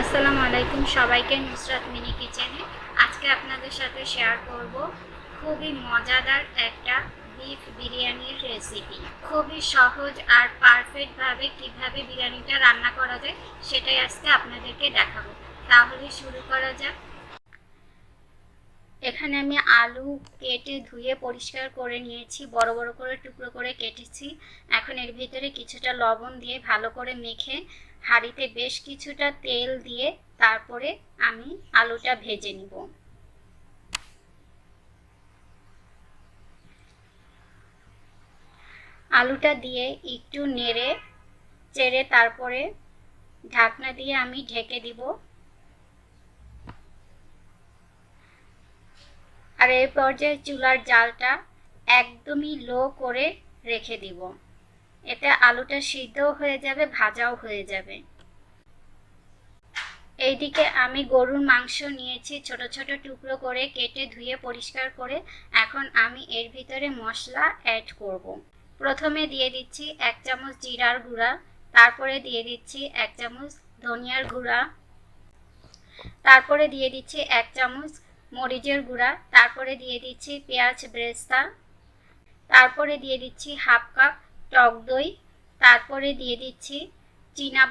আসসালামু আলাইকুম সবাইকে নুসরাত মিনি কিচেনে। আজকে আপনাদের সাথে শেয়ার করব খুবই মজাদার একটা বিফ বিরিয়ানির রেসিপি খুবই সহজ আর পারফেক্টভাবে কীভাবে বিরিয়ানিটা রান্না করা যায় সেটাই আজকে আপনাদেরকে দেখাবো। তাহলে শুরু করা যাক। এখানে আমি আলু কেটে ধুয়ে পরিষ্কার করে নিয়েছি, বড় বড় করে টুকরো করে কেটেছি। এখন এর ভিতরে কিছুটা লবণ দিয়ে ভালো করে মেখে হাঁড়িতে বেশ কিছুটা তেল দিয়ে তারপরে আমি আলুটা ভেজে নিব। আলুটা দিয়ে একটু নেড়ে চেড়ে তারপরে ঢাকনা দিয়ে আমি ঢেকে দিব। আর এই পর্যায়ে চুলার জালটা একদমই লো করে রেখে দিব। এতে আলুটা সিদ্ধও হয়ে যাবে, ভাজাও হয়ে যাবে এইদিকে আমি গরুর মাংস নিয়েছি, ছোট ছোট টুকরো করে কেটে ধুয়ে পরিষ্কার করে এখন আমি এর ভিতরে মশলা অ্যাড করব। প্রথমে দিয়ে দিচ্ছি এক চামচ জিরার গুঁড়া, তারপরে দিয়ে দিচ্ছি এক চামচ ধনিয়ার গুঁড়া, তারপরে দিয়ে দিচ্ছি এক চামচ মরিচের গুঁড়া, তারপরে দিয়ে দিচ্ছি পেঁয়াজ ব্রেস্তা, তারপরে দিয়ে দিচ্ছি হাফ কাপ টক দই, তারপরে দিয়ে দিচ্ছি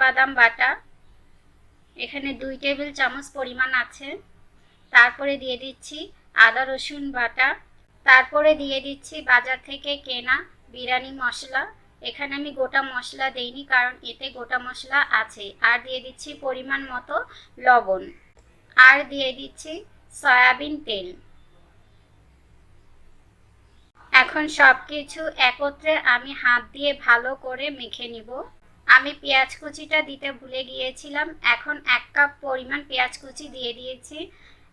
বাদাম বাটা। এখানে দুই টেবিল চামচ পরিমাণ আছে। তারপরে দিয়ে দিচ্ছি আদা রসুন বাটা। তারপরে দিয়ে দিচ্ছি বাজার থেকে কেনা বিরিয়ানি মশলা। এখানে আমি গোটা মশলা দেইনি কারণ এতে গোটা মশলা আছে। আর দিয়ে দিচ্ছি পরিমাণ মতো লবণ। আর দিয়ে দিচ্ছি সয়াবিন তেল। এখন সব কিছু একত্রে আমি হাত দিয়ে ভালো করে মেখে নিব। আমি পেঁয়াজ কুচিটা দিতে ভুলে গিয়েছিলাম। এখন এক কাপ পরিমাণ পেঁয়াজ কুচি দিয়ে দিয়েছি।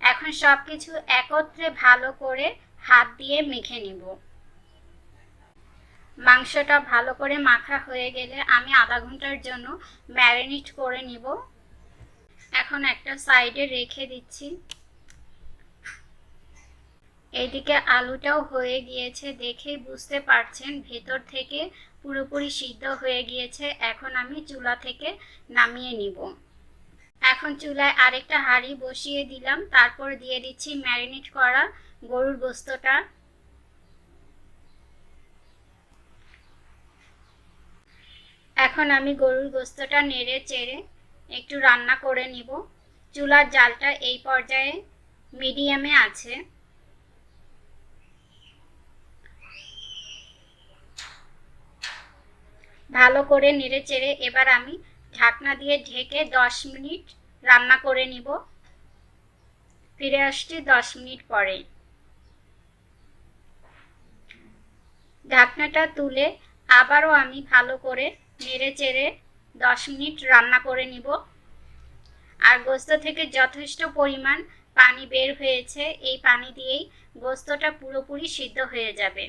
এখন সব কিছু একত্রে ভালো করে হাত দিয়ে মেখে নিব। মাংসটা ভালো করে মাখা হয়ে গেলে আমি আধা ঘণ্টার জন্য ম্যারিনেট করে নিব। এখন একটা সাইডে রেখে দিচ্ছি। এইদিকে আলুটাও হয়ে গিয়েছে দেখেই বুঝতে পারছেন, ভেতর থেকে পুরোপুরি সিদ্ধ হয়ে গিয়েছে। এখন আমি চুলা থেকে নামিয়ে নিব। এখন চুলায় আরেকটা হাঁড়ি বসিয়ে দিলাম, তারপর দিয়ে দিচ্ছি ম্যারিনেট করা গরুর গোস্তটা। এখন আমি গরুর গোস্তটা নেড়ে চেড়ে একটু রান্না করে নিব। চুলার জালটা এই পর্যায়ে মিডিয়ামে আছে। ভালো করে নেড়ে চেড়ে এবার আমি ঢাকনা দিয়ে ঢেকে দশ মিনিট রান্না করে নিব। ফিরে আসছি দশ মিনিট পরে। ঢাকনাটা তুলে আবারও আমি ভালো করে নেড়ে চেড়ে দশ মিনিট রান্না করে নিব। আর গোস্ত থেকে যথেষ্ট পরিমাণ পানি বের হয়েছে, এই পানি দিয়েই গোস্তটা পুরোপুরি সিদ্ধ হয়ে যাবে।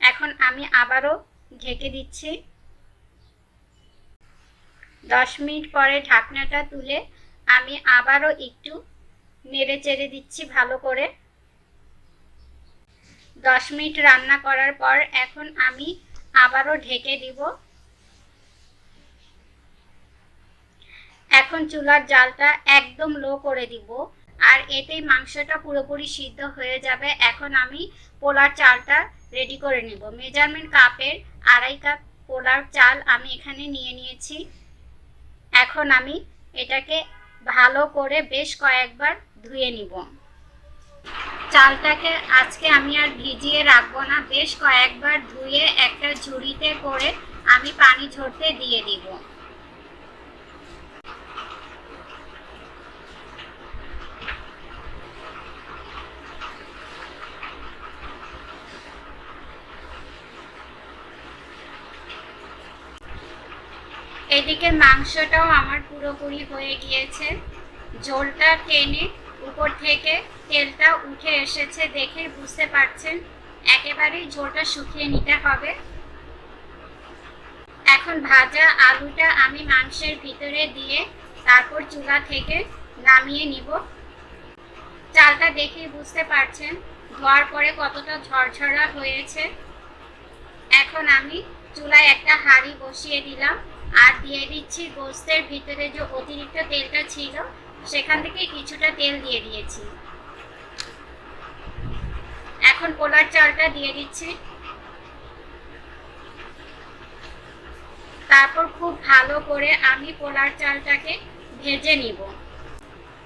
এখন আমি আবারও ঢেকে দিচ্ছি। দশ মিনিট পরে ঢাকনাটা তুলে আমি আবারও একটু নেড়ে চেড়ে দিচ্ছি ভালো করে। দশ মিনিট রান্না করার পর এখন আমি আবারও ঢেকে দিব। এখন চুলার জালটা একদম লো করে দিব আর এতেই মাংসটা পুরোপুরি সিদ্ধ হয়ে যাবে। এখন আমি পোলার চালটা রেডি করে নেব। মেজারমেন্ট কাপের আড়াই কাপ পোলার চাল আমি এখানে নিয়ে নিয়েছি। এখন আমি এটাকে ভালো করে বেশ কয়েকবার ধুয়ে নিব। চালটাকে আজকে আমি আর ভিজিয়ে রাখব না, বেশ কয়েকবার ধুয়ে একটা ঝুড়িতে করে আমি পানি ঝরতে দিয়ে দিব। এদিকে মাংসটাও আমার পুরোপুরি হয়ে গিয়েছে। ঝোলটা টেনে উপর থেকে তেলটা উঠে এসেছে দেখে বুঝতে পারছেন, একেবারেই ঝোলটা শুকিয়ে নিতে হবে। এখন ভাজা আলুটা আমি মাংসের ভিতরে দিয়ে তারপর চুলা থেকে নামিয়ে নিব। চালটা দেখে বুঝতে পারছেন, ধোয়ার পরে কতটা ঝরঝরা হয়েছে। এখন আমি চুলায় একটা হাঁড়ি বসিয়ে দিলাম। আর দিয়ে দিচ্ছি গোস্তের ভিতরে যে অতিরিক্ত তেলটা ছিল, সেখান থেকে কিছুটা তেল দিয়ে দিয়েছি। এখন পোলার চালটা দিয়ে দিচ্ছি। তারপর খুব ভালো করে আমি পোলার চালটাকে ভেজে নিব।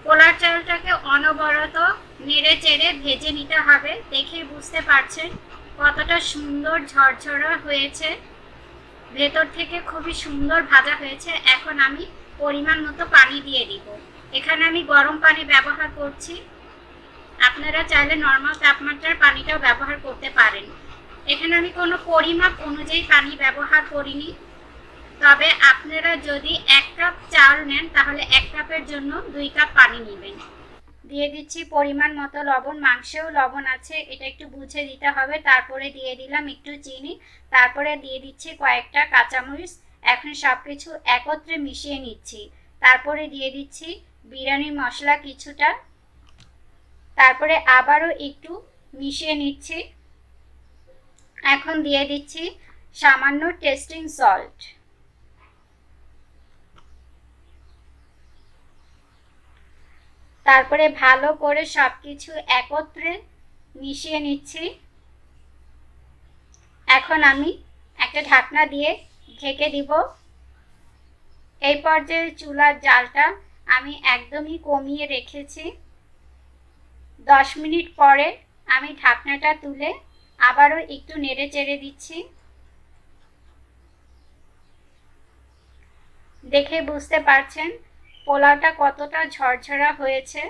পোলার চালটাকে অনবরত নেড়ে চেড়ে ভেজে নিতে হবে। দেখে বুঝতে পারছেন কতটা সুন্দর ঝরঝরা হয়েছে। ভেতর থেকে খুবই সুন্দর ভাজা হয়েছে। এখন আমি পরিমাণ মতো পানি দিয়ে দিব। এখানে আমি গরম পানি ব্যবহার করছি। আপনারা চাইলে নর্মাল তাপমাত্রার পানিটাও ব্যবহার করতে পারেন। এখানে আমি কোনো পরিমাপ অনুযায়ী পানি ব্যবহার করিনি। তবে আপনারা যদি এক কাপ চাল নেন, তাহলে এক কাপের জন্য দুই কাপ পানি নেবেন। দিয়ে দিচ্ছি পরিমাণ মতো লবণ, মাংসেও লবণ আছে, এটা একটু বুঝে দিতে হবে। তারপরে দিয়ে দিলাম একটু চিনি, তারপরে দিয়ে দিচ্ছি কয়েকটা কাঁচামরিচ। এখন সব কিছু একত্রে মিশিয়ে নিচ্ছি। তারপরে দিয়ে দিচ্ছি বিরিয়ানির মশলা কিছুটা। তারপরে আবারও একটু মিশিয়ে নিচ্ছি। এখন দিয়ে দিচ্ছি সামান্য টেস্টিং সল্ট। তারপরে ভালো করে সব কিছু একত্রে মিশিয়ে নিচ্ছি। এখন আমি একটা ঢাকনা দিয়ে ঢেকে দিব। এই পর্যায়ে চুলার জালটা আমি একদমই কমিয়ে রেখেছি। দশ মিনিট পরে আমি ঢাকনাটা তুলে আবারও একটু নেড়ে চেড়ে দিচ্ছি। দেখে বুঝতে পারছেন পোলাওটা কতটা ঝরঝরা হয়েছে?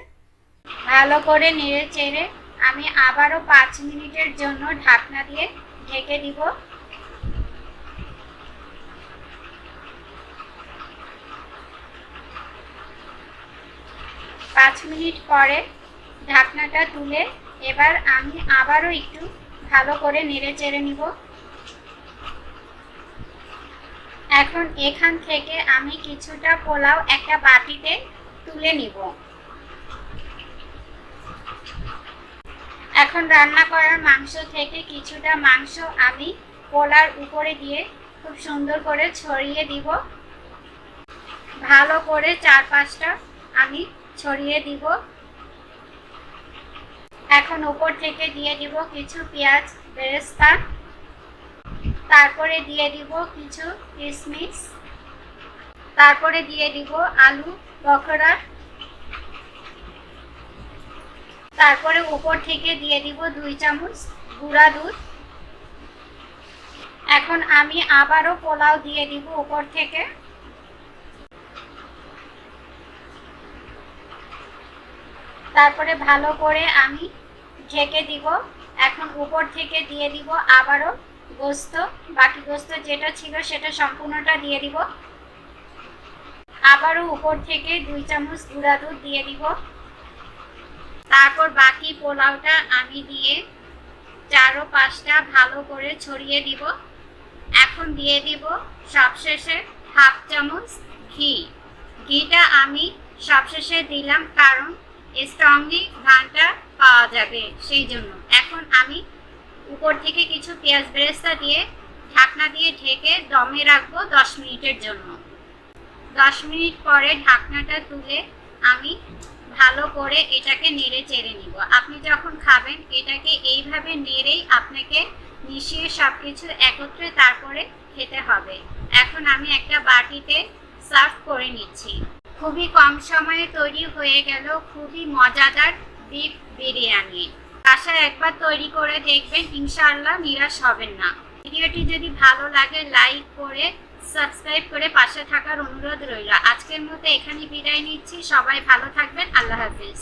ভালো করে নেড়ে চেড়ে আমি আবারও পাঁচ মিনিটের জন্য ঢাকনা দিয়ে ঢেকে দিব। পাঁচ মিনিট পরে ঢাকনাটা তুলে এবার আমি আবারও একটু ভালো করে নেড়ে চেড়ে নিব। এখন এখান থেকে আমি কিছুটা পোলাও একটা বাটিতে তুলে নিব। এখন রান্না করার মাংস থেকে কিছুটা মাংস আমি পোলার উপরে দিয়ে খুব সুন্দর করে ছড়িয়ে দিব। ভালো করে চার পাঁচটা আমি ছড়িয়ে দিব। এখন উপর থেকে দিয়ে দিব কিছু পেঁয়াজ, বেরেস্তা তারপরে দিয়ে দিব কিছু কিশমিশ তারপরে দিয়ে দিব আলু, বখরা। তারপরে উপর থেকে দিয়ে দিব দুই চামচ গুঁড়া দুধ। এখন আমি আবারও পোলাও দিয়ে দিব উপর থেকে। তারপরে ভালো করে আমি ঢেকে দিব। এখন উপর থেকে দিয়ে দিব আবারও গোস্ত, বাকি গোস্ত যেটা ছিল সেটা সম্পূর্ণটা দিয়ে দিব। আবারও উপর থেকে দুই চামচ গুঁড়া দুধ দিয়ে দিব। তারপর বাকি পোলাওটা আমি দিয়ে চারো পাঁচটা ভালো করে ছড়িয়ে দিব। এখন দিয়ে দিব সবশেষে হাফ চামচ ঘি। ঘিটা আমি সবশেষে দিলাম কারণ স্ট্রংলি ঘানটা পাওয়া যাবে সেই জন্য। এখন আমি উপর থেকে কিছু পেঁয়াজ বেরেস্তা দিয়ে ঢাকনা দিয়ে ঢেকে দমে রাখব দশ মিনিটের জন্য। দশ মিনিট পরে ঢাকনাটা তুলে আমি ভালো করে এটাকে নেড়ে চেড়ে নিব। আপনি যখন খাবেন, এটাকে এইভাবে নেড়েই আপনাকে মিশিয়ে সব কিছু একত্রে তারপরে খেতে হবে। এখন আমি একটা বাটিতে সার্ভ করে নিচ্ছি। খুবই কম সময়ে তৈরি হয়ে গেল খুবই মজাদার বিফ বিরিয়ানি। বাসায় একবার তৈরি করে দেখবেন, ইনশাআল্লাহ নিরাশ হবেন না। ভিডিওটি যদি ভালো লাগে, লাইক করে, সাবস্ক্রাইব করে পাশে থাকার অনুরোধ রইল। আজকের মতো এখানে বিদায় নিচ্ছি। সবাই ভালো থাকবেন। আল্লাহ হাফিজ।